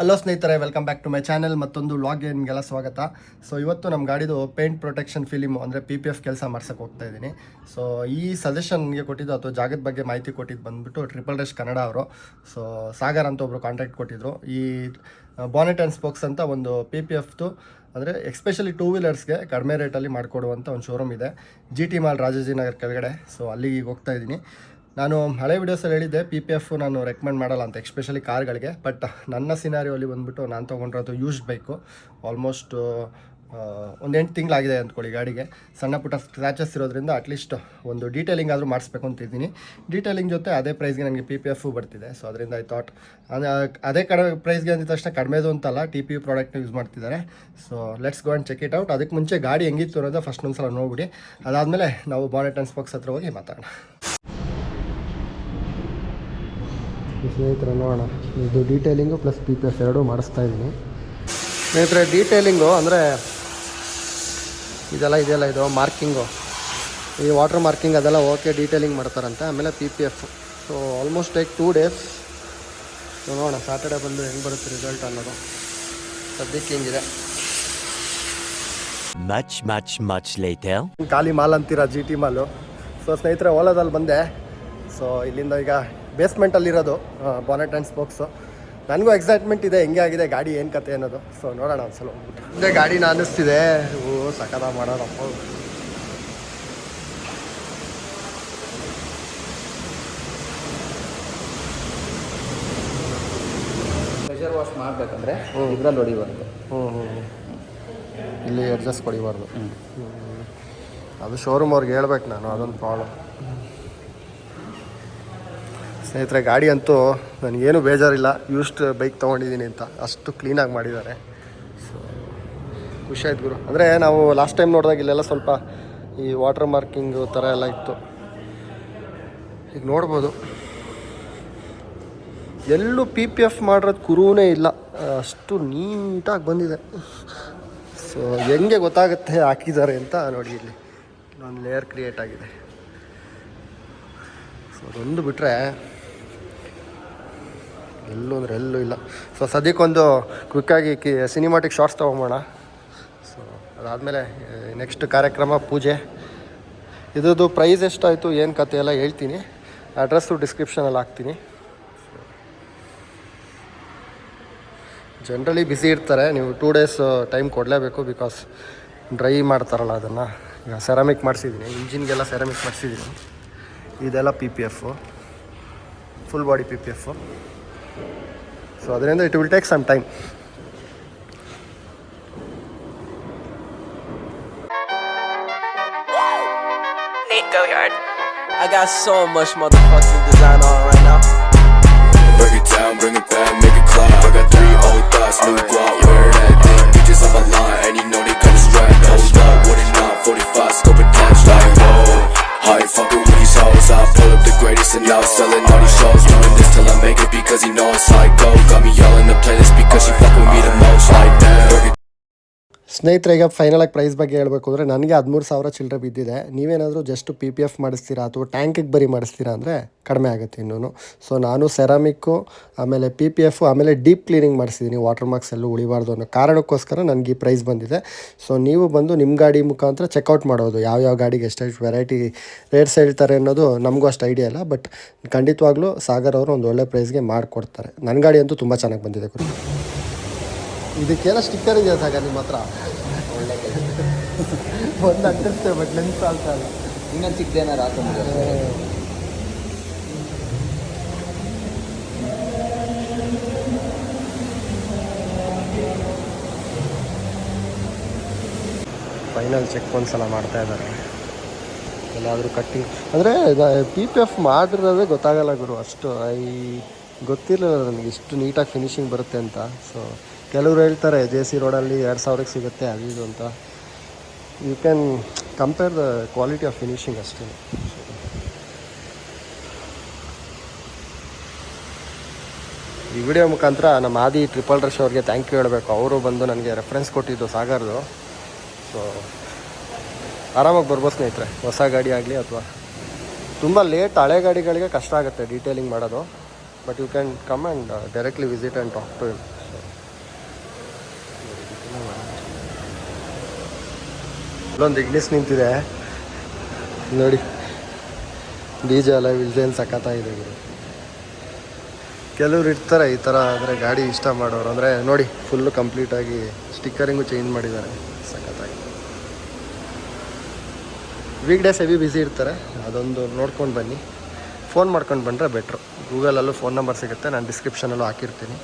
Hello ಸ್ನೇಹಿತರೆ welcome back to my channel ಮತ್ತೊಂದು ವ್ಲಾಗ್ಗೆ ನಿಮಗೆಲ್ಲ ಸ್ವಾಗತ. ಸೊ ಇವತ್ತು ನಮ್ಮ ಗಾಡಿದು ಪೇಂಟ್ ಪ್ರೊಟೆಕ್ಷನ್ ಫಿಲಿಮು ಅಂದರೆ ಪಿ ಪಿ ಎಫ್ ಕೆಲಸ ಮಾಡ್ಸೋಕೆ ಹೋಗ್ತಾ ಇದ್ದೀನಿ. ಸೊ ಈ ಸಜೆಷನ್ಗೆ ಕೊಟ್ಟಿದ್ದು ಅಥವಾ ಜಾಗದ ಬಗ್ಗೆ ಮಾಹಿತಿ ಕೊಟ್ಟಿದ್ದು ಬಂದ್ಬಿಟ್ಟು ಟ್ರಿಪಲ್ ರೆಶ್ ಕನ್ನಡ ಅವರು. ಸೊ ಸಾಗರ್ ಅಂತ ಒಬ್ಬರು ಕಾಂಟ್ಯಾಕ್ಟ್ ಕೊಟ್ಟಿದ್ರು. ಈ ಬಾನೆಟ್ ಆ್ಯಂಡ್ ಸ್ಪೋಕ್ಸ್ ಅಂತ ಒಂದು ಪಿ ಪಿ ಎಫ್ದು ಅಂದರೆ ಎಕ್ಸ್ಪೆಷಲಿ ಟೂ ವೀಲರ್ಸ್ಗೆ ಕಡಿಮೆ ರೇಟಲ್ಲಿ ಮಾಡಿಕೊಡುವಂಥ ಒಂದು ಶೋರೂಮ್ ಇದೆ. ಜಿ ಟಿ ಮಾಲ್ ರಾಜಾಜಿನಗರ್ ಕೆಳಗಡೆ. ಸೊ ಅಲ್ಲಿಗೆ ಹೋಗ್ತಾ ಇದ್ದೀನಿ. ನಾನು ಹಳೆ ವೀಡಿಯೋಸಲ್ಲಿ ಹೇಳಿದ್ದೆ ಪಿ ಪಿ ಎಫ್ ನಾನು ರೆಕಮೆಂಡ್ ಮಾಡಲ್ಲ ಅಂತ ಎಕ್ಸ್ಪೆಷಲಿ ಕಾರ್ಗಳಿಗೆ. ಬಟ್ ನನ್ನ ಸಿನಾರಿಯೋಲಿ ಬಂದ್ಬಿಟ್ಟು ನಾನು ತೊಗೊಂಡಿರೋದು ಯೂಸ್ಡ್ ಬೈಕು. ಆಲ್ಮೋಸ್ಟ್ ಒಂದು ಎಂಟು ತಿಂಗಳಾಗಿದೆ ಅಂದ್ಕೊಳ್ಳಿ ಗಾಡಿಗೆ. ಸಣ್ಣ ಪುಟ್ಟ ಸ್ಕ್ರ್ಯಾಚಸ್ ಇರೋದ್ರಿಂದ ಅಟ್ಲೀಸ್ಟ್ ಒಂದು ಡೀಟೇಲಿಂಗ್ ಆದರೂ ಮಾಡಿಸ್ಬೇಕು ಅಂತಿದ್ದೀನಿ ಡೀಟೇಲಿಂಗ್ ಜೊತೆ ಅದೇ ಪ್ರೈಸ್ಗೆ ನನಗೆ ಪಿ ಪಿ ಎಫು ಬರ್ತಿದೆ. ಸೊ ಅದರಿಂದ ಐ ಥಾಟ್ ಅದೇ ಕಡೆ ಪ್ರೈಸ್ಗೆ ಅಂದಿದ ತಕ್ಷಣ ಕಡಿಮೆದು ಅಂತಲ್ಲ ಟಿ ಪಿ ಯು ಪ್ರಾಡಕ್ಟ್ನ ಯೂಸ್ ಮಾಡ್ತಿದ್ದಾರೆ. So let's go and check it out ಅದಕ್ಕೆ ಮುಂಚೆ ಗಾಡಿ ಹೆಂಗಿತ್ತು ಅನ್ನೋದು ಫಸ್ಟ್ ಒಂದು ಸಲ ನೋಡ್ಬಿಡಿ. ಅದಾದಮೇಲೆ ನಾವು ಬಾನೆಟ್ ಆ್ಯಂಡ್ ಸ್ಪಾಕ್ಸ್ ಹತ್ರ ಹೋಗಿ ಮಾತಾಡೋಣ. ಸ್ನೇಹಿತರೆ ನೋಡೋಣ. ಇದು detailing plus P P F ಎರಡೂ ಮಾಡಿಸ್ತಾ ಇದ್ದೀನಿ. ಸ್ನೇಹಿತರೆ ಡೀಟೇಲಿಂಗು ಅಂದರೆ ಇದೆಲ್ಲ ಇದೆಲ್ಲ ಇದು ಮಾರ್ಕಿಂಗು ಈ ವಾಟರ್ ಮಾರ್ಕಿಂಗ್ ಅದೆಲ್ಲ ಓಕೆ ಡೀಟೇಲಿಂಗ್ ಮಾಡ್ತಾರಂತೆ ಆಮೇಲೆ P P F so almost like two days so ನೋಡೋಣ ಸಾಟರ್ಡೆ ಬಂದು ಹೆಂಗೆ ಬರುತ್ತೆ ರಿಸಲ್ಟ್ ಅನ್ನೋದು. ಸದ್ಯಕ್ಕೆ ಹಿಂಗಿದೆ. ಮ್ಯಾಚ್ ಮ್ಯಾಚ್ ಮ್ಯಾಚ್ ಲೈತ ಖಾಲಿ ಮಾಲ್ ಅಂತೀರಾ ಜಿ ಟಿ ಮಾಲು ಸೊ ಸ್ನೇಹಿತರೆ ಓಲಾದಲ್ಲಿ ಬಂದೆ. ಸೊ ಇಲ್ಲಿಂದ ಈಗ ಬೇಸ್ಮೆಂಟಲ್ಲಿರೋದು ಬಾನೆಟ್ ಆ್ಯಂಡ್ ಸ್ಪೋಕ್ಸು ನನಗೂ ಎಕ್ಸೈಟ್ಮೆಂಟ್ ಇದೆ ಹೆಂಗೆ ಆಗಿದೆ ಗಾಡಿ ಏನು ಕತೆ ಅನ್ನೋದು. ಸೊ ನೋಡೋಣ ಒಂದ್ಸಲ ಹೋಗ್ಬಿಟ್ಟು. ಮುಂದೆ ಗಾಡಿನ ಅನ್ನಿಸ್ತಿದೆ. ಓ ಸಕದ ಮಾಡೋಣಪ್ಪ ಪ್ರೆಷರ್ ವಾಶ್ ಮಾಡಬೇಕಂದ್ರೆ ಇದ್ರಲ್ಲಿ ಹೊಡಿಬಾರ್ದು. ಹ್ಞೂ ಹ್ಞೂ ಇಲ್ಲಿ ಅಡ್ಜಸ್ಟ್ ಕೊಡಿಬಾರ್ದು. ಅದು ಶೋರೂಮ್ ಅವ್ರಿಗೆ ಹೇಳ್ಬೇಕು ನಾನು ಅದೊಂದು ಪ್ರಾಬ್ಲಮ್ ಸ್ನೇಹಿತರೆ, ಗಾಡಿ ಅಂತೂ ನನಗೇನು ಬೇಜಾರಿಲ್ಲ. ಯೂಸ್ಟ್ ಬೈಕ್ ತೊಗೊಂಡಿದ್ದೀನಿ ಅಂತ. ಅಷ್ಟು ಕ್ಲೀನಾಗಿ ಮಾಡಿದ್ದಾರೆ. ಸೊ ಖುಷಿ ಗುರು. ಅಂದರೆ ನಾವು ಲಾಸ್ಟ್ ಟೈಮ್ ನೋಡಿದಾಗ ಇಲ್ಲೆಲ್ಲ ಸ್ವಲ್ಪ ಈ ವಾಟರ್ ಮಾರ್ಕಿಂಗು ಥರ ಎಲ್ಲ ಇತ್ತು. ಈಗ ನೋಡ್ಬೋದು. ಎಲ್ಲೂ ಪಿ ಪಿ ಎಫ್ ಮಾಡಿರೋದು ಕುರುವೇ ಇಲ್ಲ. ಅಷ್ಟು ನೀಟಾಗಿ ಬಂದಿದೆ. ಸೊ ಹೆಂಗೆ ಗೊತ್ತಾಗುತ್ತೆ ಹಾಕಿದ್ದಾರೆ ಅಂತ ನೋಡಿ ಇಲ್ಲಿ. ಒಂದು ಲೇಯರ್ ಕ್ರಿಯೇಟ್ ಆಗಿದೆ. ಸೊ ಅದೊಂದು ಬಿಟ್ಟರೆ ಎಲ್ಲೂ ಅಂದರೆ ಎಲ್ಲೂ ಇಲ್ಲ. ಸೊ ಸದ್ಯಕ್ಕೊಂದು ಕ್ವಿಕ್ಕಾಗಿ ಕಿ ಸಿನಿಮಾಟಿಕ್ ಶಾರ್ಟ್ಸ್ ತೊಗೊಂಬೋಣ ಸೊ ಅದಾದಮೇಲೆ ನೆಕ್ಸ್ಟ್ ಕಾರ್ಯಕ್ರಮ, ಪೂಜೆ. ಇದ್ರದ್ದು ಪ್ರೈಸ್ ಎಷ್ಟಾಯಿತು, ಏನು ಕತೆ ಎಲ್ಲ ಹೇಳ್ತೀನಿ. ಅಡ್ರೆಸ್ಸು ಡಿಸ್ಕ್ರಿಪ್ಷನಲ್ಲಿ ಹಾಕ್ತೀನಿ. ಜನ್ರಲಿ ಬ್ಯುಸಿ ಇರ್ತಾರೆ. ನೀವು ಟೂ ಡೇಸ್ ಟೈಮ್ ಕೊಡಲೇಬೇಕು ಬಿಕಾಸ್ ಡ್ರೈ ಮಾಡ್ತಾರಲ್ಲ ಅದನ್ನು. ಈಗ ಸೆರಾಮಿಕ್ ಮಾಡಿಸಿದ್ದೀನಿ ಇಂಜಿನ್ಗೆಲ್ಲ ಸೆರಾಮಿಕ್ ಮಾಡಿಸಿದ್ದೀನಿ ಇದೆಲ್ಲ P P F full body P P F so ಅದರಿಂದ it will take some time Nate Goyard. I got so much motherfucking ಸ್ನೇಹಿತರೆ, ಈಗ ಫೈನಲ್ ಆಗಿ ಪ್ರೈಸ್ ಬಗ್ಗೆ ಹೇಳಬೇಕು ಅಂದರೆ ನನಗೆ ಹದಿಮೂರು ಸಾವಿರ ಚಿಲ್ಲರೆ ಬಿದ್ದಿದೆ. ನೀವೇನಾದರೂ ಜಸ್ಟ್ ಪಿ ಪಿ ಎಫ್ ಮಾಡಿಸ್ತೀರಾ ಅಥವಾ ಟ್ಯಾಂಕಿಗೆ ಬರಿ ಮಾಡಿಸ್ತೀರಾ ಅಂದರೆ ಕಡಿಮೆ ಆಗುತ್ತೆ ಇನ್ನೂ ಸೊ ನಾನು ಸೆರಾಮಿಕ್ಕು ಆಮೇಲೆ ಪಿ ಪಿ ಎಫು ಆಮೇಲೆ ಡೀಪ್ ಕ್ಲೀನಿಂಗ್ ಮಾಡಿಸಿದ್ದೀನಿ ವಾಟರ್ ಮಾರ್ಕ್ಸ್ ಎಲ್ಲೂ ಉಳಿಬಾರ್ದು ಅನ್ನೋ ಕಾರಣಕ್ಕೋಸ್ಕರ ನನಗೆ ಈ ಪ್ರೈಸ್ ಬಂದಿದೆ. ಸೊ ನೀವು ಬಂದು ನಿಮ್ಮ ಗಾಡಿ ಮುಖಾಂತರ ಚೆಕ್ಔಟ್ ಮಾಡೋದು. ಯಾವ್ಯಾವ ಗಾಡಿಗೆ ಎಷ್ಟೆಷ್ಟು ವೆರೈಟಿ ರೇಟ್ಸ್ ಹೇಳ್ತಾರೆ ಅನ್ನೋದು ನಮಗೂ ಅಷ್ಟು ಐಡಿಯಾ ಇಲ್ಲ. ಬಟ್ ಖಂಡಿತವಾಗ್ಲೂ ಸಾಗರ್ ಅವರು ಒಂದು ಒಳ್ಳೆ ಪ್ರೈಸ್ಗೆ ಮಾಡಿಕೊಡ್ತಾರೆ. ನನ್ನ ಗಾಡಿ ಅಂತೂ ತುಂಬ ಚೆನ್ನಾಗಿ ಬಂದಿದೆ ಗುರು. ಇದಕ್ಕೇನೋ ಸ್ಟಿಕ್ಕರ್ ಇದೆಯಾ ಸಾಗ ನಿಮ್ಮ ಹತ್ರ. ಒಂದು ಅಂಟಿಸ್ತೇ ಬಟ್ ಲೆನ್ಸ್ ಆಗ್ತಾ ಇಲ್ಲ. ಇನ್ನೊಂದು ಚಿಕ್ಕದೇನಾರು ಫೈನಲ್ ಚೆಕ್ ಒಂದ್ಸಲ ಮಾಡ್ತಾ ಇದ್ದಾರೆ. ಎಲ್ಲಾದರೂ ಕಟ್ಟಿಂಗ್ ಅಂದರೆ ಪಿ ಪಿ ಎಫ್ ಮಾಡಿರೋದೇ ಗೊತ್ತಾಗಲ್ಲ ಗುರು ಅಷ್ಟು ಐ ಗೊತ್ತಿರಲಿಲ್ಲ ನನಗೆ ಇಷ್ಟು ನೀಟಾಗಿ ಫಿನಿಶಿಂಗ್ ಬರುತ್ತೆ ಅಂತ ಸೊ ಕೆಲವರು ಹೇಳ್ತಾರೆ ಜೆ ಸಿ ರೋಡಲ್ಲಿ ಎರಡು ಸಾವಿರಕ್ಕೆ ಸಿಗುತ್ತೆ ಅದು ಇದು ಅಂತ. You can compare the quality of finishing ಅಷ್ಟೇ. ಈ ವಿಡಿಯೋ ಮುಖಾಂತರ ನಮ್ಮ ಆದಿ ಟ್ರಿಪಲ್ ರಶ್ ಅವ್ರಿಗೆ ಥ್ಯಾಂಕ್ ಯು ಹೇಳಬೇಕು. ಅವರು ಬಂದು ನನಗೆ ರೆಫರೆನ್ಸ್ ಕೊಟ್ಟಿದ್ದು ಸಾಗರ್ದು. ಸೊ ಆರಾಮಾಗಿ ಬರ್ಬೋದು ಸ್ನೇಹಿತರೆ. ಹೊಸ ಗಾಡಿ ಆಗಲಿ ಅಥವಾ ತುಂಬ ಲೇಟ್ ಹಳೆ ಗಾಡಿಗಳಿಗೆ ಕಷ್ಟ ಆಗುತ್ತೆ ಡೀಟೇಲಿಂಗ್ ಮಾಡೋದು. But you can come and directly visit and talk to ಇಲ್ಲೊಂದು ಇಗ್ನಿಸ್ ನಿಂತಿದೆ. ನೋಡಿ ಡಿ ಜೆ ಅಲ್ಲ ವಿಲ್ಸೇನ್ ಸಖತ್ತಾಗಿದೆ ಗುರು ಕೆಲವ್ರು ಇರ್ತಾರೆ ಈ ಥರ ಅಂದರೆ ಗಾಡಿ ಇಷ್ಟ ಮಾಡೋರು. ಅಂದರೆ ನೋಡಿ ಫುಲ್ಲು ಕಂಪ್ಲೀಟಾಗಿ ಸ್ಟಿಕ್ಕರಿಂಗು ಚೇಂಜ್ ಮಾಡಿದ್ದಾರೆ. ಸಖತ್ತಾಗಿ. ವೀಕ್ ಡೇಸ್ ಹೆವಿ ಬ್ಯುಸಿ ಇರ್ತಾರೆ. ಅದೊಂದು ನೋಡ್ಕೊಂಡು ಬನ್ನಿ. ಫೋನ್ ಮಾಡ್ಕೊಂಡು ಬಂದರೆ ಬೆಟ್ರು ಗೂಗಲಲ್ಲೂ ಫೋನ್ ನಂಬರ್ ಸಿಗುತ್ತೆ. ನಾನು ಡಿಸ್ಕ್ರಿಪ್ಷನಲ್ಲೂ ಹಾಕಿರ್ತೀನಿ.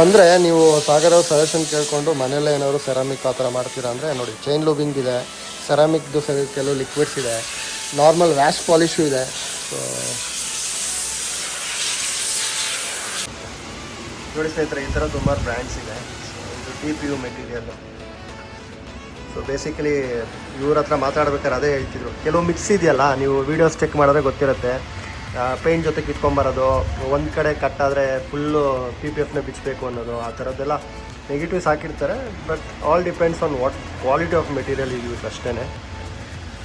ಬಂದರೆ ನೀವು ಸಾಗರ ಸಜೆಷನ್ ಕೇಳಿಕೊಂಡು ಮನೇಲೇ ಏನಾದ್ರು ಸೆರಾಮಿಕ್ ಆ ಥರ ಮಾಡ್ತೀರಾ ಅಂದರೆ ನೋಡಿ ಚೈನ್ ಲೂಬಿಂಗ್ ಇದೆ ಸೆರಾಮಿಕ್ದು ಸರಿ ಕೆಲವು ಲಿಕ್ವಿಡ್ಸ್ ಇದೆ ನಾರ್ಮಲ್ ವ್ಯಾಶ್ ಪಾಲಿಶು ಇದೆ. ಸೊ ನೋಡಿ ಸ್ನೇಹಿತರೆ, ಈ ಥರ ತುಂಬ ಬ್ರ್ಯಾಂಡ್ಸ್ ಇದೆ. ಇದು T P U material so basically ಇವ್ರ ಹತ್ರ ಮಾತಾಡ್ಬೇಕಾದ್ರೆ ಅದೇ ಹೇಳ್ತಿದ್ರು. ಕೆಲವು ಮಿಕ್ಸ್ ಇದೆಯಲ್ಲ, ನೀವು ವೀಡಿಯೋಸ್ ಚೆಕ್ ಮಾಡಿದ್ರೆ ಗೊತ್ತಿರುತ್ತೆ. ಪೇಂಟ್ ಜೊತೆ ಕಿತ್ಕೊಂಬರೋದು ಒಂದು ಕಡೆ ಕಟ್ ಆದರೆ ಫುಲ್ಲು ಪಿ ಪಿ ಎಫ್ನ ಬಿಚ್ಚಬೇಕು ಅನ್ನೋದು, ಆ ಥರದ್ದೆಲ್ಲ ನೆಗೆಟಿವ್ಸ್ ಹಾಕಿರ್ತಾರೆ but all depends on what quality of material use ಅಷ್ಟೇ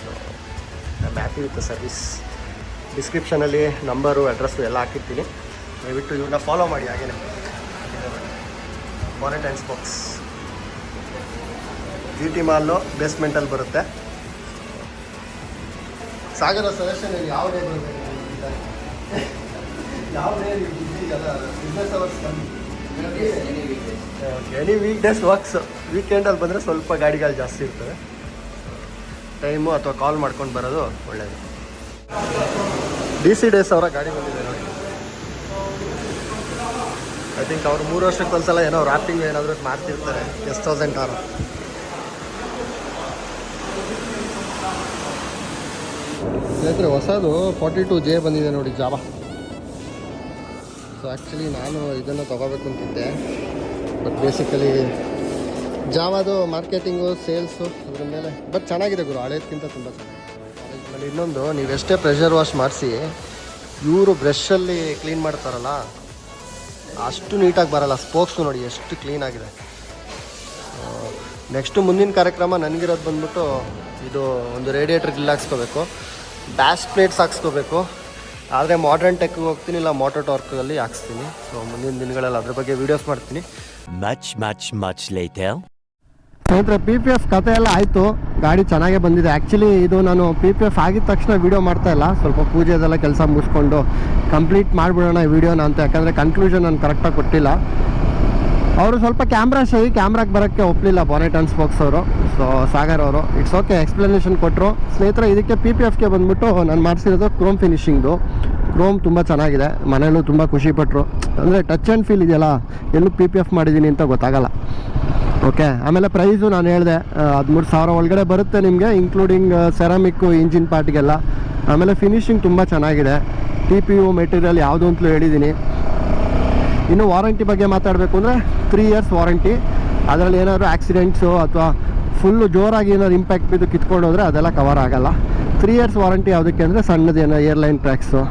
so am happy with service ಡಿಸ್ಕ್ರಿಪ್ಷನಲ್ಲಿ ನಂಬರು ಅಡ್ರೆಸ್ಸು ಎಲ್ಲ ಹಾಕಿರ್ತೀನಿ. ದಯವಿಟ್ಟು ಇವನ್ನ ಫಾಲೋ ಮಾಡಿ, ಹಾಗೇನೆ. Bonnet and Spox G T mall ಬೇಸ್ಮೆಂಟಲ್ಲಿ ಬರುತ್ತೆ. ಸಾಗರ ಸಜೆಷನ್ ಯಾವ ಯಾವ ಎನಿ ವೀಕ್ ಡೇಸ್ ವರ್ಕ್ಸ್ ವೀಕೆಂಡಲ್ಲಿ ಬಂದರೆ ಸ್ವಲ್ಪ ಗಾಡಿಗಳು ಜಾಸ್ತಿ ಇರ್ತವೆ. ಟೈಮು ಅಥವಾ ಕಾಲ್ ಮಾಡ್ಕೊಂಡು ಬರೋದು ಒಳ್ಳೆಯದು ಡಿ ಸಿ ಡೇಸ್ ಅವರ ಗಾಡಿ ಬಂದಿದೆ ನೋಡಿ. ಐ ಥಿಂಕ್ ಅವ್ರು ಮೂರು ವರ್ಷಕ್ಕೊಂದ್ಸಲ ಏನೋ ರಾಫ್ಟಿಂಗ್ ಏನಾದರೂ ಮಾಡ್ತಿರ್ತಾರೆ. ಎಸ್ ತೌಸಂಡ್ ಕಾರು ಸ್ನೇಹಿತರೆ, ಹೊಸದು ಫಾರ್ಟಿ ಟು ಜೆ ಬಂದಿದೆ ನೋಡಿ ಜಾಬಾ ಸೊ ಆ್ಯಕ್ಚುಲಿ ನಾನು ಇದನ್ನು ತೊಗೋಬೇಕು ಅಂತಿದ್ದೆ. ಬಟ್ ಬೇಸಿಕಲಿ ಜಾವದು ಮಾರ್ಕೆಟಿಂಗು ಸೇಲ್ಸು ಅದ್ರ ಮೇಲೆ ಬಟ್ ಚೆನ್ನಾಗಿದೆ ಗುರು ಹಳೇದಕ್ಕಿಂತ ತುಂಬ ಚೆನ್ನಾಗಿದೆ. ಇನ್ನೊಂದು, ನೀವು ಎಷ್ಟೇ ಪ್ರೆಷರ್ ವಾಶ್ ಮಾಡಿಸಿ, ಇವರು ಬ್ರಷಲ್ಲಿ ಕ್ಲೀನ್ ಮಾಡ್ತಾರಲ್ಲ, ಅಷ್ಟು ನೀಟಾಗಿ ಬರಲ್ಲ. ಸ್ಪೋಕ್ಸು ನೋಡಿ, ಎಷ್ಟು ಕ್ಲೀನಾಗಿದೆ ನೆಕ್ಸ್ಟು ಮುಂದಿನ ಕಾರ್ಯಕ್ರಮ ನನಗಿರೋದು ಬಂದ್ಬಿಟ್ಟು ಇದು ಒಂದು ರೇಡಿಯೇಟರ್ ಗ್ರಿಲ್ ಹಾಕ್ಸ್ಕೋಬೇಕು. ಡ್ಯಾಶ್ ಪ್ಲೇಟ್ಸ್ ಹಾಕ್ಸ್ಕೋಬೇಕು. ಆದರೆ ಮಾಡರ್ನ್ ಟೆಕ್ಗೆ ಹೋಗ್ತೀನಿ ಇಲ್ಲ ಮೋಟರ್ ಟಾರ್ಕಲ್ಲಿ ಹಾಕ್ಸ್ತೀನಿ. ಸೊ ಮುಂದಿನ ದಿನಗಳಲ್ಲಿ ಅದ್ರ ಬಗ್ಗೆ ವೀಡಿಯೋಸ್ ಮಾಡ್ತೀನಿ. ಮಚ್ ಮಚ್ ಮಚ್ ಲೈತೆ ಸ್ನೇಹಿತರೆ ಪಿ ಪಿ ಎಫ್ ಕತೆ ಎಲ್ಲ ಆಯಿತು. ಗಾಡಿ ಚೆನ್ನಾಗೇ ಬಂದಿದೆ. ಆ್ಯಕ್ಚುಲಿ ಇದು ನಾನು ಪಿ ಪಿ ಎಫ್ ಆಗಿದ ತಕ್ಷಣ ವೀಡಿಯೋ ಮಾಡ್ತಾ ಇಲ್ಲ. ಸ್ವಲ್ಪ ಪೂಜೆದೆಲ್ಲ ಕೆಲಸ ಮುಗಿಸ್ಕೊಂಡು ಕಂಪ್ಲೀಟ್ ಮಾಡಿಬಿಡೋಣ ಈ ವಿಡಿಯೋನ ಅಂತ. ಯಾಕಂದರೆ ಕನ್ಕ್ಲೂಷನ್ ನಾನು ಕರೆಕ್ಟಾಗಿ ಕೊಟ್ಟಿಲ್ಲ. ಅವರು ಸ್ವಲ್ಪ ಕ್ಯಾಮ್ರಾ ಶೈ ಕ್ಯಾಮ್ರಾಗೆ ಬರೋಕ್ಕೆ ಒಪ್ಪಲಿಲ್ಲ ಬಾನೆಟ್ ಅಂಡ್ ಸ್ಪೋಕ್ಸ್ ಅವರು. ಸೊ ಸಾಗರ್ ಅವರು ಇಟ್ಸ್ ಓಕೆ ಎಕ್ಸ್ಪ್ಲನೇಷನ್ ಕೊಟ್ಟರು ಸ್ನೇಹಿತರೆ, ಇದಕ್ಕೆ ಪಿ ಪಿ ಎಫ್ಗೆ ಬಂದ್ಬಿಟ್ಟು ನಾನು ಮಾಡಿಸಿರೋದು ಕ್ರೋಮ್ ಫಿನಿಷಿಂಗ್ದು ಕ್ರೋಮ್ ತುಂಬ ಚೆನ್ನಾಗಿದೆ ಮನೆಯಲ್ಲೂ ತುಂಬ ಖುಷಿಪಟ್ಟರು ಅಂದರೆ ಟಚ್ ಆ್ಯಂಡ್ ಫೀಲ್ ಇದೆಯಲ್ಲ, ಎಲ್ಲೂ ಪಿ ಪಿ ಎಫ್ ಮಾಡಿದ್ದೀನಿ ಅಂತ ಗೊತ್ತಾಗಲ್ಲ. ಓಕೆ ಆಮೇಲೆ ಪ್ರೈಸು ನಾನು ಹೇಳಿದೆ ಹದಿಮೂರು ಸಾವಿರ ಒಳಗಡೆ ಬರುತ್ತೆ ನಿಮಗೆ ಇನ್ಕ್ಲೂಡಿಂಗ್ ಸೆರಾಮಿಕ್ಕು ಇಂಜಿನ್ ಪಾರ್ಟ್ಗೆಲ್ಲ ಆಮೇಲೆ ಫಿನಿಶಿಂಗ್ ತುಂಬ ಚೆನ್ನಾಗಿದೆ. ಟಿ ಪಿ ಯು ಮೆಟೀರಿಯಲ್ ಯಾವುದು ಅಂತಲೂ ಹೇಳಿದ್ದೀನಿ ಇನ್ನು ವಾರಂಟಿ ಬಗ್ಗೆ ಮಾತಾಡಬೇಕು ಅಂದರೆ ತ್ರೀ ಇಯರ್ಸ್ ವಾರಂಟಿ. ಅದರಲ್ಲಿ ಏನಾದರೂ ಆಕ್ಸಿಡೆಂಟ್ಸು ಅಥವಾ ಫುಲ್ಲು ಜೋರಾಗಿ ಏನಾದ್ರು ಇಂಪ್ಯಾಕ್ಟ್ ಬಿದ್ದು ಕಿತ್ಕೊಂಡು ಹೋದರೆ ಅದೆಲ್ಲ ಕವರ್ ಆಗೋಲ್ಲ. ತ್ರೀ ಇಯರ್ಸ್ ವಾರಂಟಿ ಯಾವುದಕ್ಕೆ ಅಂದರೆ ಸಣ್ಣದೇನೋ ಏರ್ಲೈನ್ ಟ್ರ್ಯಾಕ್ಸು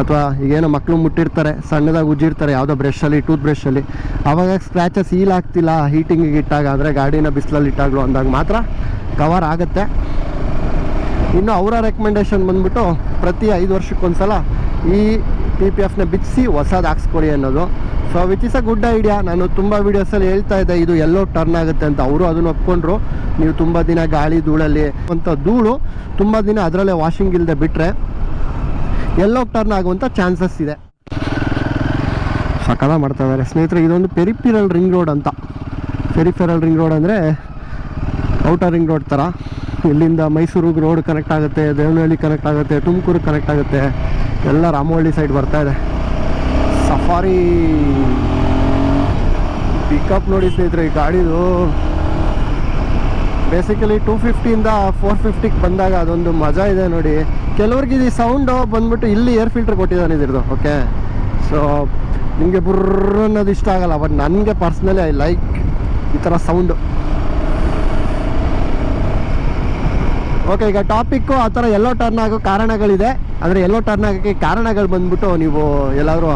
ಅಥವಾ ಈಗೇನೋ ಮಕ್ಕಳು ಮುಟ್ಟಿರ್ತಾರೆ, ಸಣ್ಣದಾಗಿ ಉಜ್ಜಿರ್ತಾರೆ, ಯಾವುದೋ ಬ್ರಷಲ್ಲಿ ಟೂತ್ ಬ್ರಷಲ್ಲಿ ಅವಾಗ ಸ್ಕ್ರ್ಯಾಚಸ್ ಹೀಲ್ ಆಗ್ತಿಲ್ಲ ಹೀಟಿಂಗಿಗೆ ಇಟ್ಟಾಗ ಅಂದರೆ ಗಾಡಿನ ಬಿಸಿಲಲ್ಲಿ ಇಟ್ಟಾಗಲು ಅಂದಾಗ ಮಾತ್ರ ಕವರ್ ಆಗುತ್ತೆ. ಇನ್ನು ಅವರ ರೆಕಮೆಂಡೇಶನ್ ಬಂದ್ಬಿಟ್ಟು ಪ್ರತಿ ಐದು ವರ್ಷಕ್ಕೊಂದ್ಸಲ ಈ ಪಿ ಪಿ ಎಫ್ನ ಬಿಚ್ಚಿಸಿ ಹೊಸದು ಹಾಕ್ಸ್ಕೊಡಿ ಅನ್ನೋದು. So which is a good idea ನಾನು ತುಂಬ ವೀಡಿಯೋಸಲ್ಲಿ ಹೇಳ್ತಾ ಇದ್ದೆ, ಇದು ಎಲ್ಲೋ ಟರ್ನ್ ಆಗುತ್ತೆ ಅಂತ. ಅವರು ಅದನ್ನು ಒಪ್ಕೊಂಡ್ರು. ನೀವು ತುಂಬ ದಿನ ಗಾಳಿ ಧೂಳಲ್ಲಿ ಅಂತ ಧೂಳು ತುಂಬ ದಿನ ಅದರಲ್ಲೇ ವಾಷಿಂಗ್ ಇಲ್ಲದೆ ಬಿಟ್ಟರೆ ಎಲ್ಲೋ ಟರ್ನ್ ಆಗುವಂಥ ಚಾನ್ಸಸ್ ಇದೆ. ಸಕಲ ಮಾಡ್ತಾ ಇದ್ದಾರೆ ಸ್ನೇಹಿತರೆ, ಇದೊಂದು ಪೆರಿಪಿರಲ್ ರಿಂಗ್ ರೋಡ್ ಅಂತ. ಪೆರಿಫೆರಲ್ ರಿಂಗ್ ರೋಡ್ ಅಂದರೆ ಔಟರ್ ರಿಂಗ್ ರೋಡ್ ಥರ ಇಲ್ಲಿಂದ ಮೈಸೂರಿಗೆ ರೋಡ್ ಕನೆಕ್ಟ್ ಆಗುತ್ತೆ, ದೇವನಹಳ್ಳಿ ಕನೆಕ್ಟ್ ಆಗುತ್ತೆ, ತುಮಕೂರು ಕನೆಕ್ಟ್ ಆಗುತ್ತೆ. ಎಲ್ಲ ರಾಮವಳ್ಳಿ ಸೈಡ್ ಬರ್ತಾ ಇದೆ. ಸಫಾರಿ ಪಿಕಪ್ ನೋಡಿ ಸ್ನೇಹಿತರೆ, ಈ ಗಾಡಿದು ಬೇಸಿಕಲಿ ಟೂ ಫಿಫ್ಟಿಯಿಂದ ಫೋರ್ ಫಿಫ್ಟಿಗೆ ಬಂದಾಗ ಅದೊಂದು ಮಜಾ ಇದೆ ನೋಡಿ. ಕೆಲವ್ರಿಗೆ ಇದು ಸೌಂಡು ಬಂದ್ಬಿಟ್ಟು ಇಲ್ಲಿ ಏರ್ ಫಿಲ್ಟರ್ ಕೊಟ್ಟಿದ್ದಾನೆ ಇದ್ರದ್ದು ಓಕೆ ಸೊ ನಿಮಗೆ ಬುರ್ರ ಅನ್ನೋದು ಇಷ್ಟ ಆಗಲ್ಲ ಬಟ್ ನನಗೆ ಪರ್ಸ್ನಲಿ ಐ ಲೈಕ್ ಈ ಥರ ಸೌಂಡು ಓಕೆ ಈಗ ಟಾಪಿಕ್ಕು ಆ ಥರ ಎಲ್ಲೋ ಟರ್ನ್ ಆಗೋ ಕಾರಣಗಳಿದೆ. ಅಂದರೆ ಎಲ್ಲೋ ಟರ್ನ್ ಆಗೋಕ್ಕೆ ಕಾರಣಗಳು ಬಂದ್ಬಿಟ್ಟು ನೀವು ಎಲ್ಲಾದರೂ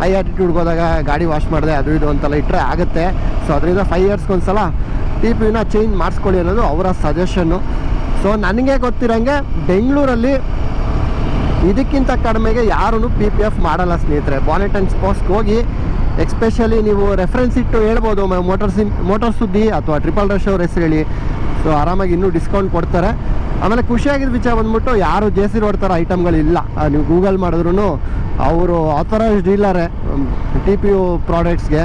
ಹೈ ಆಟಿಟ್ಯೂಡ್ಗೆ ಹೋದಾಗ ಗಾಡಿ ವಾಶ್ ಮಾಡಿದೆ, ಅದು ಇದು ಅಂತೆಲ್ಲ ಇಟ್ಟರೆ ಆಗುತ್ತೆ. ಸೊ ಅದರಿಂದ ಫೈವ್ ಇಯರ್ಸ್ಗೆ ಒಂದ್ಸಲ ಟಿ ಪಿನ ಚೇಂಜ್ ಮಾಡಿಸ್ಕೊಳ್ಳಿ ಅನ್ನೋದು ಅವರ ಸಜೆಷನ್ನು ಸೊ ನನಗೆ ಗೊತ್ತಿರೋಂಗೆ ಬೆಂಗಳೂರಲ್ಲಿ ಇದಕ್ಕಿಂತ ಕಡಿಮೆಗೆ ಯಾರೂ ಪಿ ಪಿ ಎಫ್ ಮಾಡಲ್ಲ ಸ್ನೇಹಿತರೆ. ಬಾನೆಟ್ ಆ್ಯಂಡ್ ಸ್ಪೋಸ್ಗೆ ಹೋಗಿ ಎಕ್ಸ್ಪೆಷಲಿ ನೀವು ರೆಫರೆನ್ಸ್ ಇಟ್ಟು ಹೇಳ್ಬೋದು ಮೋಟರ್ ಸಿಮ್ ಮೋಟರ್ ಸುದ್ದಿ ಅಥವಾ ಟ್ರಿಪಲ್ ರಶ್ ಅವ್ರ ಹೆಸರು ಹೇಳಿ. ಸೊ ಆರಾಮಾಗಿ ಇನ್ನೂ ಡಿಸ್ಕೌಂಟ್ ಕೊಡ್ತಾರೆ. ಆಮೇಲೆ ಖುಷಿಯಾಗಿದ್ದ ವಿಚಾರ ಬಂದ್ಬಿಟ್ಟು ಯಾರು ಜೆ ಸಿ ರೋಡ್ ಥರ ಐಟಮ್ಗಳಿಲ್ಲ ನೀವು ಗೂಗಲ್ ಮಾಡಿದ್ರು ಅವರು ಆಥರೈಸ್ ಡೀಲರೇ ಟಿ ಪಿ ಯು ಪ್ರಾಡಕ್ಟ್ಸ್ಗೆ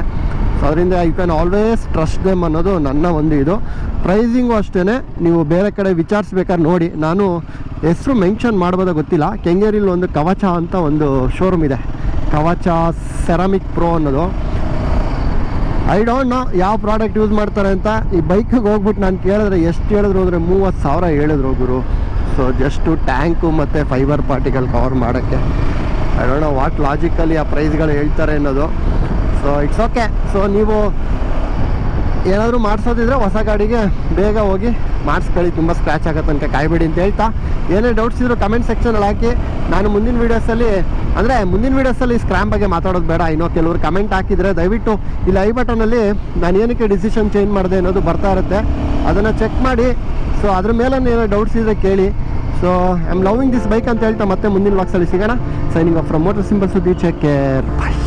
ಸೊ ಅದರಿಂದ you can always trust them ಅನ್ನೋದು ನನ್ನ ಒಂದು ಇದು. ಪ್ರೈಸಿಂಗು ಅಷ್ಟೇ ನೀವು ಬೇರೆ ಕಡೆ ವಿಚಾರಿಸ್ಬೇಕಾದ್ರೆ ನೋಡಿ. ನಾನು ಹೆಸರು ಮೆನ್ಷನ್ ಮಾಡ್ಬೋದಾಗ ಗೊತ್ತಿಲ್ಲ. ಕೆಂಗೇರಿಲಿ ಒಂದು ಕವಚ ಅಂತ ಒಂದು ಶೋರೂಮ್ ಇದೆ. ಕವಚ ಸೆರಾಮಿಕ್ ಪ್ರೋ ಅನ್ನೋದು. ಐ ಡೋಂಟ್ ನೋ ಯಾವ ಪ್ರಾಡಕ್ಟ್ ಯೂಸ್ ಮಾಡ್ತಾರೆ ಅಂತ. ಈ ಬೈಕಿಗೆ ಹೋಗ್ಬಿಟ್ಟು ನಾನು ಕೇಳಿದ್ರೆ ಎಷ್ಟು ಹೇಳಿದ್ರು ಅಂದರೆ ಮೂವತ್ತು ಸಾವಿರ ಹೇಳಿದ್ರು ಗುರು. ಸೊ ಜಸ್ಟು ಟ್ಯಾಂಕು ಮತ್ತು ಫೈಬರ್ ಪಾರ್ಟಿಕಲ್ ಕವರ್ ಮಾಡೋಕ್ಕೆ. I don't know what logically ಆ ಪ್ರೈಸ್ಗಳು ಹೇಳ್ತಾರೆ ಅನ್ನೋದು. ಸೊ ಇಟ್ಸ್ ಓಕೆ ಸೊ ನೀವು ಏನಾದರೂ ಮಾಡಿಸೋದಿದ್ರೆ ಹೊಸ ಗಾಡಿಗೆ ಬೇಗ ಹೋಗಿ ಮಾಡಿಸ್ಕೊಳ್ಳಿ. ತುಂಬ ಸ್ಕ್ರ್ಯಾಚ್ ಆಗೋ ತನಕ ಕಾಯ್ಬೇಡಿ ಅಂತ ಹೇಳ್ತಾ. ಏನೇ ಡೌಟ್ಸ್ ಇದ್ರು ಕಮೆಂಟ್ ಸೆಕ್ಷನಲ್ಲಿ ಹಾಕಿ. ನಾನು ಮುಂದಿನ ವೀಡಿಯೋಸಲ್ಲಿ ಅಂದರೆ ಮುಂದಿನ ವೀಡಿಯೋಸಲ್ಲಿ ಸ್ಕ್ರಾಮ್ ಬಗ್ಗೆ ಮಾತಾಡೋದು ಬೇಡ. ಇನ್ನೂ ಕೆಲವರು ಕಮೆಂಟ್ ಹಾಕಿದರೆ ದಯವಿಟ್ಟು ಇಲ್ಲಿ ಐ ಬಟನಲ್ಲಿ ನಾನು ಏನಕ್ಕೆ ಡಿಸಿಷನ್ ಚೇಂಜ್ ಮಾಡಿದೆ ಅನ್ನೋದು ಬರ್ತಾ ಇರುತ್ತೆ. ಅದನ್ನು ಚೆಕ್ ಮಾಡಿ. ಸೊ ಅದ್ರ ಮೇಲೆ ಏನೋ ಡೌಟ್ಸ್ ಇದೆ ಕೇಳಿ. So I am loving this bike ಅಂತ ಹೇಳ್ತಾ ಮತ್ತೆ ಮುಂದಿನ ವಾಕ್ಸಲ್ಲಿ ಸಿಗೋಣ. Signing off from motor symbol ಸುದ್ದಿ ಚೆಕ್ ಕೇರ್ ಬಾಯ್